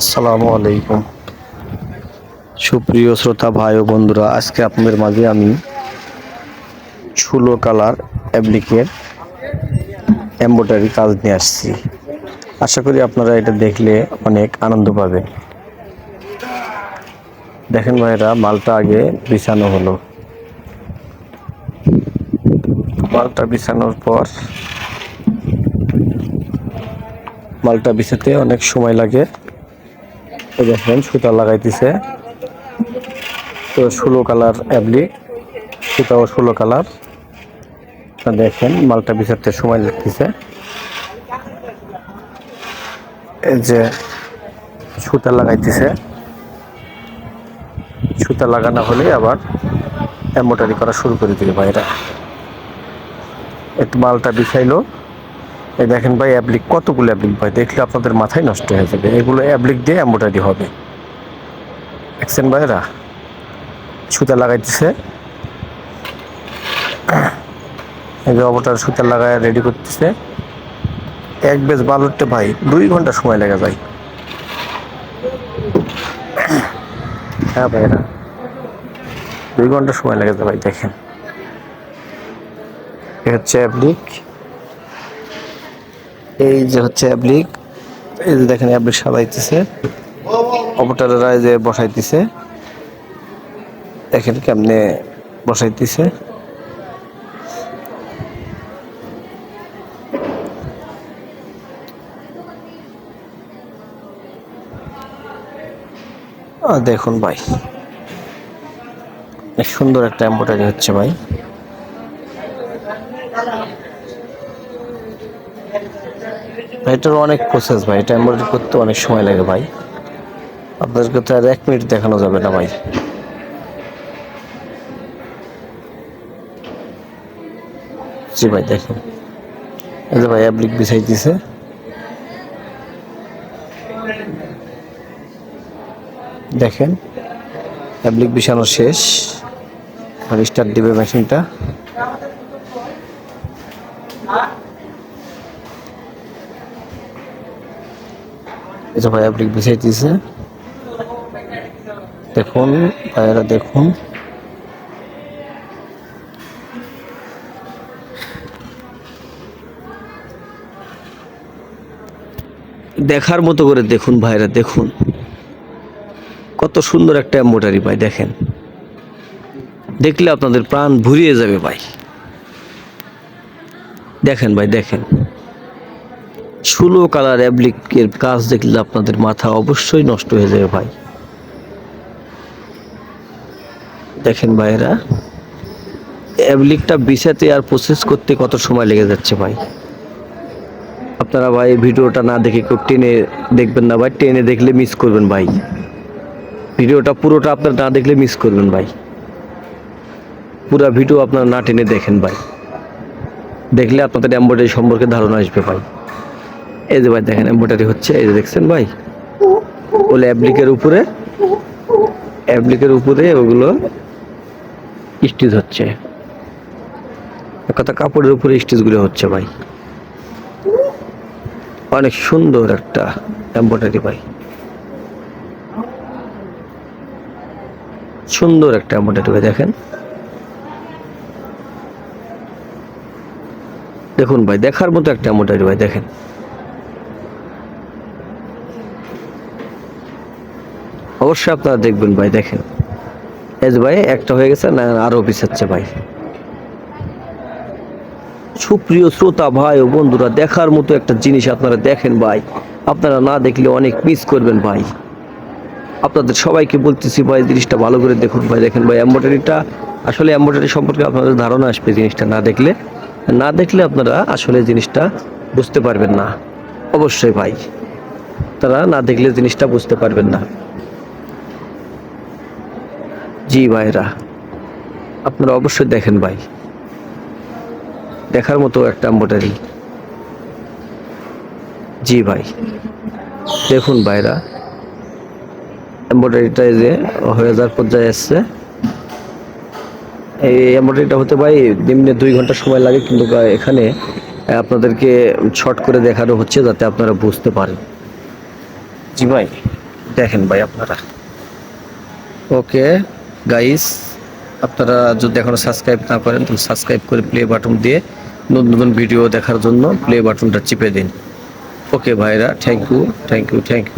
আসসালামু আলাইকুম। সুপ্রিয় শ্রোতা ভাই ও বন্ধুরা, আজকে আপনাদের মাঝে আমি ছুলো কালার অ্যাপ্লিকের এম্ব্রয়ডারি কাজ নিয়ে আসছি। আশা করি আপনারা এটা দেখলে অনেক আনন্দ পাবেন। দেখেন ভাইরা মালটা আগে বিছানো হলো। মালটা বিছানোর পর মালটা বিছাতে অনেক সময় লাগে। দেখেন সুতা লাগাইতেছে। তো ষোলো কালার অ্যাবলি সুতাও ষোলো কালার। দেখেন, মালটা বিছাতে সময় লাগতেছে। যে সুতা লাগাইতেছে। সুতা লাগানো হলে আবার এম্ব্রয়ডারি করা শুরু করে দিবে ভাইরা। একটু মালটা বিছাইলো। এই দেখেন ভাই অ্যাপ্লিক কতগুলো অ্যাপ্লিক ভাই? দেখলে আপনাদের মাথায় নষ্ট হয়ে যাবে। এগুলো অ্যাপ্লিক দিয়ে এম্ব্রয়ডারি হবে। দেখছেন ভাইরা সুতা লাগাইতেছে। এই যে অবটার সুতা লাগায় রেডি করতেছে। এক বেজ বালুরতে ভাই, দুই ঘণ্টা সময় লেগে যায় হ্যাঁ ভাইরা দুই ঘণ্টা সময় লেগে ভাই, দেখেন। হচ্ছে অ্যাপ্লিক এই যে হচ্ছে অ্যাপ্লিক, এই যে দেখেন অ্যাপ্লিক সাজাইতেছে। অপটারেরা এই যে বসাইতেছে, দেখেন কেমনে বসাইতেছে। দেখুন ভাই। সুন্দর একটা এম্ব্রয়ডারি হচ্ছে ভাই ভাই, এটার অনেক প্রসেস ভাই, এটা এমব্রয়ডারি করতে অনেক সময় লাগে ভাই। আপনাদেরকে তো আর এক মিনিট দেখানো যাবে না ভাই। জি ভাই, দেখেন। এই যে ভাই, অ্যাপ্লিক বিছাই দিছে দেখেন, অ্যাপ্লিক বিছানো শেষ। আর স্টার্ট দিবে মেশিনটা। ভাই অ্যাপ্লিক বিছাই দিছে দেখুন, ভাইয়েরা দেখুন। দেখার মতো করে দেখুন ভাইরা দেখুন। কত সুন্দর একটা এম্বোটারি ভাই, দেখেন। দেখলে আপনাদের প্রাণ ভুরিয়ে যাবে ভাই। দেখেন ভাই, দেখেন। ষোলো কালার অ্যাপ্লিকের কাজ দেখলে আপনাদের মাথা অবশ্যই নষ্ট হয়ে যাবে ভাই। দেখেন ভাইরা অ্যাপ্লিকটা বিছাতে আর প্রসেস করতে কত সময় লেগে যাচ্ছে ভাই? আপনারা ভাই ভিডিওটা না দেখে কেউ টেনে দেখবেন না ভাই, টেনে দেখলে মিস করবেন ভাই। ভিডিওটা পুরোটা আপনারা না দেখলে মিস করবেন ভাই। পুরো ভিডিও আপনারা না টেনে দেখেন ভাই। দেখলে আপনাদের এম্ব্রয়ডারি সম্পর্কে ধারণা আসবে ভাই। এই যে ভাই দেখেন, এম্ব্রয়ডারি হচ্ছে, এই যে দেখছেন ভাই? বলে অ্যাপ্লিকের উপরে অ্যাপ্লিকের উপরে ওগুলো স্টিচ হচ্ছে। কথা, কাপড়ের উপরে স্টিচগুলো হচ্ছে ভাই। অনেক সুন্দর একটা এম্ব্রয়ডারি ভাই। সুন্দর একটা এম্ব্রয়ডারি ভাই, দেখেন। দেখুন ভাই, দেখার মতো একটা এম্ব্রয়ডারি ভাই, দেখেন। অবশ্যই আপনারা দেখবেন ভাই, দেখেন। এই যে ভাই, একটা হয়ে গেছে না, আরও পিছাচ্ছে ভাই। সুপ্রিয় শ্রোতা ভাই ও বন্ধুরা, দেখার মতো একটা জিনিস আপনারা দেখেন ভাই। আপনারা না দেখলে অনেক মিস করবেন ভাই। আপনাদের সবাইকে বলতেছি ভাই, জিনিসটা ভালো করে দেখুন ভাই। দেখেন ভাই এম্ব্রয়ডারিটা আসলে এম্ব্রয়ডারি সম্পর্কে আপনাদের ধারণা আসবে জিনিসটা না দেখলে। না দেখলে আপনারা আসলে জিনিসটা বুঝতে পারবেন না। অবশ্যই ভাই, তারা না দেখলে জিনিসটা বুঝতে পারবেন না। জি ভাইরা, আপনারা অবশ্যই দেখেন ভাই। দেখার মতো একটা এম্ব্রয়ডারি জি ভাই, দেখুন ভাইরা এম্ব্রয়ডারিটা যে হয়ে যাওয়ার পর্যায়ে আসছে। এই এম্ব্রয়ডারিটা হতে ভাই নিম্নে দুই ঘণ্টা সময় লাগে, কিন্তু এখানে আপনাদেরকে শর্ট করে দেখানো হচ্ছে যাতে আপনারা বুঝতে পারেন। জি ভাই, দেখেন ভাই আপনারা। ওকে গাইস আপনারা যদি এখনও সাবস্ক্রাইব না করেন, তাহলে সাবস্ক্রাইব করে প্লে বাটন দিয়ে নতুন নতুন ভিডিও দেখার জন্য প্লে বাটনটা চিপে দিন। ওকে ভাইরা thank you thank you thank you